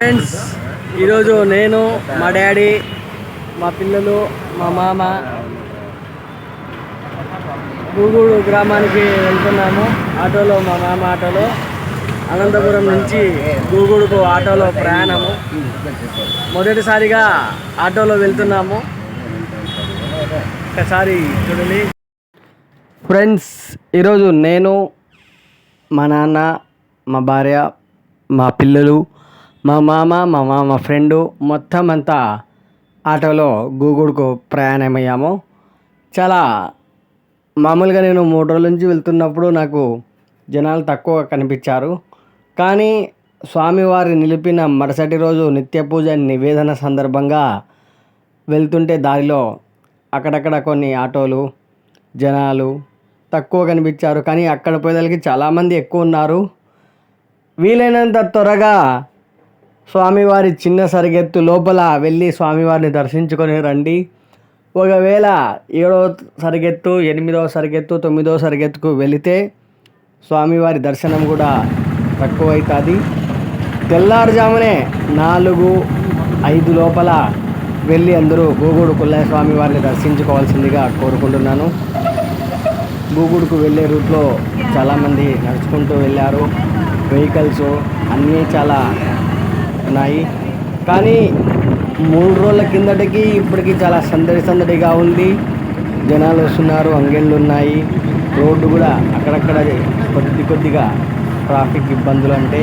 Friends ఈరోజు నేను మా డాడీ మా పిల్లలు మా మామ గూగూడు గ్రామానికి వెళ్తున్నాము. ఆటోలో మా మామ ఆటోలో. అనంతపురం నుంచి గూగుడుకు ఆటోలో ప్రయాణము. మొదటిసారిగా ఆటోలో వెళ్తున్నాము. ఒకసారి చూడండి. ఫ్రెండ్స్ ఈరోజు నేను మా నాన్న మా భార్య మా పిల్లలు మా మామ మా మామ ఫ్రెండు మొత్తం అంతా ఆటోలో గూగుడుకు ప్రయాణమయ్యాము. చాలా మామూలుగా నేను మూడు రోజుల నుంచి వెళ్తున్నప్పుడు నాకు జనాలు తక్కువ కనిపించారు. కానీ స్వామివారి నిలిపిన మరుసటి రోజు నిత్య పూజ నివేదన సందర్భంగా వెళ్తుంటే దారిలో అక్కడక్కడ కొన్ని ఆటోలు జనాలు తక్కువ కనిపించారు. కానీ అక్కడ పోయేదానికి చాలామంది ఎక్కువ ఉన్నారు. వీలైనంత త్వరగా స్వామివారి చిన్న సరిగెత్తు లోపల వెళ్ళి స్వామివారిని దర్శించుకొని రండి. ఒకవేళ ఏడవ సరిగెత్తు ఎనిమిదవ సరిగెత్తు తొమ్మిదవ సరిగెత్తుకు వెళితే స్వామివారి దర్శనం కూడా తక్కువ అవుతుంది తెల్లారుజామునే నాలుగు ఐదు లోపల వెళ్ళి అందరూ గోగూడు కుల్లయ్య స్వామి వారిని దర్శించుకోవాల్సిందిగా కోరుకుంటున్నాను. గూగుడుకు వెళ్ళే రూట్లో చాలామంది నడుచుకుంటూ వెళ్ళారు. వెహికల్స్ అన్నీ చాలా ఉన్నాయి. కానీ మూడు రోజుల కిందటికి ఇప్పటికి చాలా సందడి సందడిగా ఉంది. జనాలు వస్తున్నారు అంగళ్ళు ఉన్నాయి. రోడ్డు కూడా అక్కడక్కడ కొద్ది కొద్దిగా ట్రాఫిక్ ఇబ్బందులు అంటే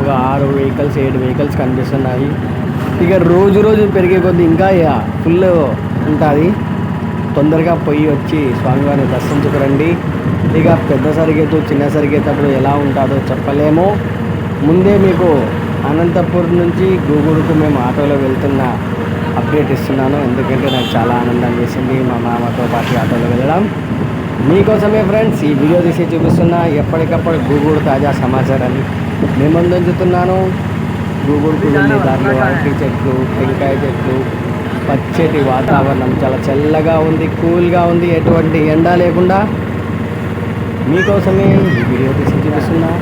ఒక ఆరు వెహికల్స్ ఏడు వెహికల్స్ కనిపిస్తున్నాయి. ఇక రోజు రోజు పెరిగే కొద్ది ఇంకా ఇక ఫుల్ ఉంటుంది. తొందరగా పోయి వచ్చి స్వామివారిని దర్శించుకురండి. ఇక పెద్ద సరిగెత్తు చిన్న సరిగేతప్పుడు ఎలా ఉంటుందో చెప్పలేము. ముందే మీకు అనంతపూర్ నుంచి గూగుడుకు మేము ఆటోలో వెళ్తున్న అప్డేట్ ఇస్తున్నాను. ఎందుకంటే నాకు చాలా ఆనందం వేసింది మా మామతో పాటు ఆటోలో వెళ్ళడం. మీకోసమే ఫ్రెండ్స్ ఈ వీడియో తీసి చూపిస్తున్న ఎప్పటికప్పుడు గూగుడు తాజా సమాచారాన్ని మేము అందించుతున్నాను. గూగుడుకు వెళ్ళే దారిలో అరటి చెట్లు టెంకాయ చెట్లు పచ్చటి వాతావరణం చాలా చల్లగా ఉంది కూల్గా ఉంది ఎటువంటి ఎండ లేకుండా. మీకోసమే ఈ వీడియో తీసి చూపిస్తున్నా.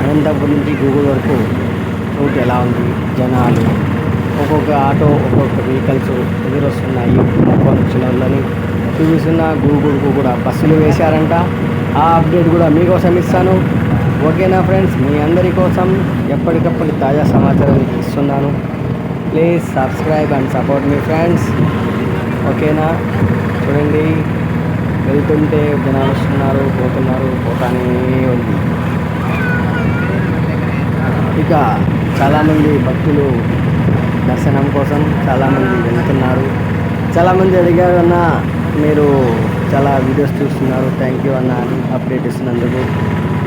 అనంతపురం నుంచి గూగుల్ వరకు రూట్ ఎలా ఉంది? జనాలు ఒక్కొక్క ఆటో ఒక్కొక్క వెహికల్స్ ఎదురొస్తున్నాయి. మొక్కలు వచ్చిన చూపిస్తున్న గూగుల్కు కూడా బస్సులు వేశారంట. ఆ అప్డేట్ కూడా మీకోసం ఇస్తాను. ఓకేనా ఫ్రెండ్స్ మీ అందరి కోసం ఎప్పటికప్పుడు తాజా సమాచారం ఇస్తున్నాను. ప్లీజ్ సబ్స్క్రైబ్ అండ్ సపోర్ట్ మీ ఫ్రెండ్స్ ఓకేనా? చూడండి. వెళ్తుంటే జనాలు వస్తున్నారు పోతున్నారు పోతానే ఉంది. ఇక చాలామంది భక్తులు దర్శనం కోసం చాలామంది వెళ్తున్నారు. చాలామంది అడిగారు అన్న మీరు చాలా వీడియోస్ చూస్తున్నారు. థ్యాంక్ యూ అన్న అని అప్డేట్ ఇస్తున్నందుకు.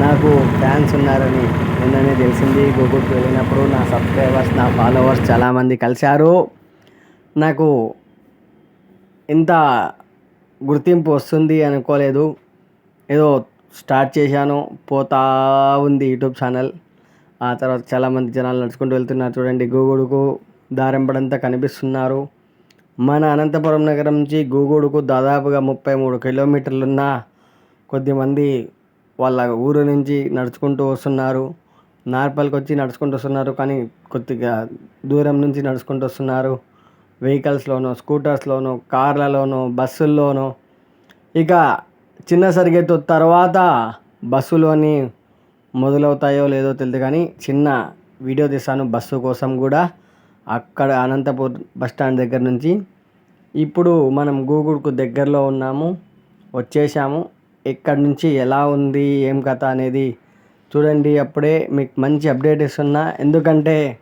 నాకు ఫ్యాన్స్ ఉన్నారని నిన్ననే తెలిసింది. గూగుల్కి వెళ్ళినప్పుడు నా సబ్స్క్రైబర్స్ నా ఫాలోవర్స్ చాలామంది కలిశారు. నాకు ఇంత గుర్తింపు వస్తుంది అనుకోలేదు. ఏదో స్టార్ట్ చేశాను. పోతా ఉంది యూట్యూబ్ ఛానల్. ఆ తర్వాత చాలామంది జనాలు నడుచుకుంటూ వెళ్తున్నారు. చూడండి గూగుడుకు దారింపడంతా కనిపిస్తున్నారు. మన అనంతపురం నగరం నుంచి గూగూడుకు దాదాపుగా ముప్పై మూడు కిలోమీటర్లున్న కొద్దిమంది వాళ్ళ ఊరు నుంచి నడుచుకుంటూ వస్తున్నారు. నార్పల్కి వచ్చి నడుచుకుంటూ వస్తున్నారు కానీ కొద్దిగా దూరం నుంచి నడుచుకుంటూ వస్తున్నారు. వెహికల్స్లోనూ స్కూటర్స్లోనూ కార్లలోనూ బస్సుల్లోనూ. ఇక చిన్న సరిగెత్తు తర్వాత బస్సులోని మొదలవుతాయో లేదో తెలియదు కానీ చిన్న వీడియో తీస్తాను బస్సు కోసం కూడా. అక్కడ అనంతపూర్ బస్ స్టాండ్ దగ్గర నుంచి. ఇప్పుడు మనం గూగుల్కు దగ్గరలో ఉన్నాము వచ్చేసాము ఎక్కడి నుంచి ఎలా ఉంది ఏం కథ అనేది చూడండి. అప్పుడే మీకు మంచి అప్డేట్ ఇస్తున్నా. ఎందుకంటే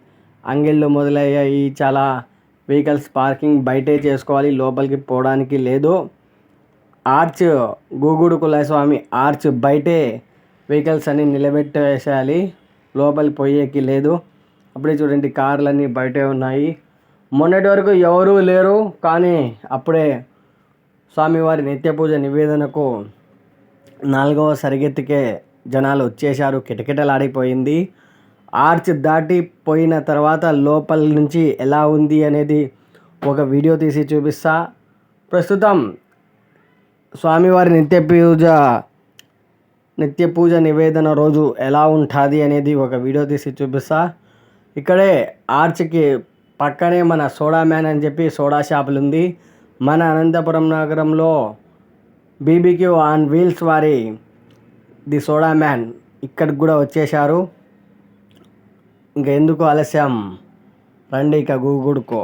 అంగిళ్ళు మొదలయ్యాయి చాలా వెహికల్స్. పార్కింగ్ బయటే చేసుకోవాలి లోపలికి పోవడానికి లేదు. ఆర్చ్ గూగుడు స్వామి ఆర్చ్ బయటే వెహికల్స్ అన్ని నిలబెట్టేసేయాలి. లోపలి పోయేకి లేదు. అప్పుడే చూడండి కార్లన్నీ బయటే ఉన్నాయి. మొన్నటి వరకు ఎవరూ లేరు కానీ అప్పుడే స్వామివారి నిత్య పూజ నివేదనకు నాలుగవ సరిగెత్తికే జనాలు వచ్చేశారు. కిటకిటలాడిపోయింది. ఆర్చ్ దాటి పోయిన తర్వాత లోపల నుంచి ఎలా ఉంది అనేది ఒక వీడియో తీసి చూపిస్తా. ప్రస్తుతం స్వామివారి నిత్య పూజ నిత్య పూజ నివేదన రోజు ఎలా ఉంటుంది అనేది ఒక వీడియో తీసి చూపిస్తా. ఇక్కడే ఆర్చ్కి పక్కనే మన సోడా మ్యాన్ అని చెప్పి సోడా షాపులు ఉంది మన అనంతపురం నగరంలో బీబీక్యూ ఆన్ వీల్స్ వారి ది సోడా మ్యాన్ ఇక్కడికి కూడా వచ్చేశారు. ఇంకా ఎందుకు ఆలస్యం? రండి ఇక గూగుడుకో.